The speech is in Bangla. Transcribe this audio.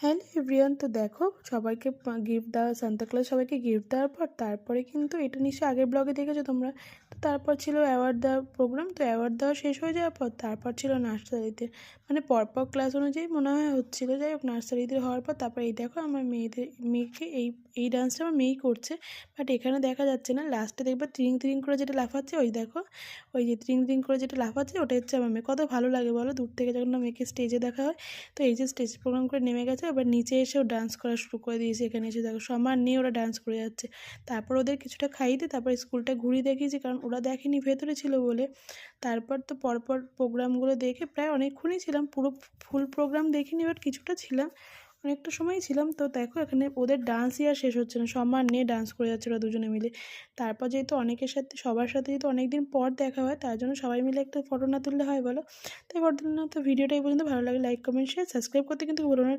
হ্যালো এভরিওয়ান, তো দেখো সবাইকে গিফট দেওয়া সান্তাক্লাস সবাইকে গিফট দেওয়ার পর তারপরে কিন্তু এটা নিশ্চয়ই আগের ব্লগে দেখেছ তোমরা। তো তারপর ছিল অ্যাওয়ার্ড দেওয়ার প্রোগ্রাম তো অ্যাওয়ার্ড দেওয়া শেষ হয়ে যাওয়ার পর তারপর ছিল নার্সারিতে মানে পরপর ক্লাস অনুযায়ী মনে হয় হচ্ছিল যাই হোক নার্সারিতে হওয়ার পর তারপর এই দেখো আমার মেয়েদের, মেয়েকে এই এই ডান্সটা আমার মেয়েই করছে। বাট এখানে দেখা যাচ্ছে না লাস্টে দেখবে ত্রিং ত্রিং করে যেটা লাফাচ্ছে, ওই দেখো, ওই যে ত্রিং ত্রিং করে যেটা লাফাচ্ছে ওটা হচ্ছে আমার মেয়ে। কত ভালো লাগে বলো, দূর থেকে যখন মেয়েকে স্টেজে দেখা হয়, তো এই যে স্টেজ প্রোগ্রাম করে নেমে গেছে এবার নিচে এসেও ডান্স করা শুরু করে দিয়েছে। এখানে এসে দেখো সমান নিয়ে ওরা ডান্স করে যাচ্ছে। তারপর ওদের কিছুটা খাইয়ে তারপর স্কুলটা ঘুরিয়ে দেখিয়েছি, কারণ ওরা দেখেনি ভেতরে ছিল বলে। তারপর তো পরপর প্রোগ্রামগুলো দেখে প্রায় অনেকক্ষণই ছিলাম। পুরো ফুল প্রোগ্রাম দেখিনি বাট কিছুটা ছিলাম। অনেকটা সময় ছিলাম। তো দেখো এখানে ওদের ডান্সই আর শেষ হচ্ছে না। সম্মান নিয়ে ডান্স করে যাচ্ছে ওরা দুজনে মিলে। তারপর যেহেতু অনেকের সাথে, সবার সাথে যেহেতু অনেক দিন পর দেখা হয়, তার জন্য সবাই মিলে একটা ফটো না তুললে হয় বলো? তাই ফটো না তো ভিডিওটা এই পর্যন্ত। ভালো লাগে লাইক কমেন্ট শেয়ার সাবস্ক্রাইব করতে কিন্তু বলো না।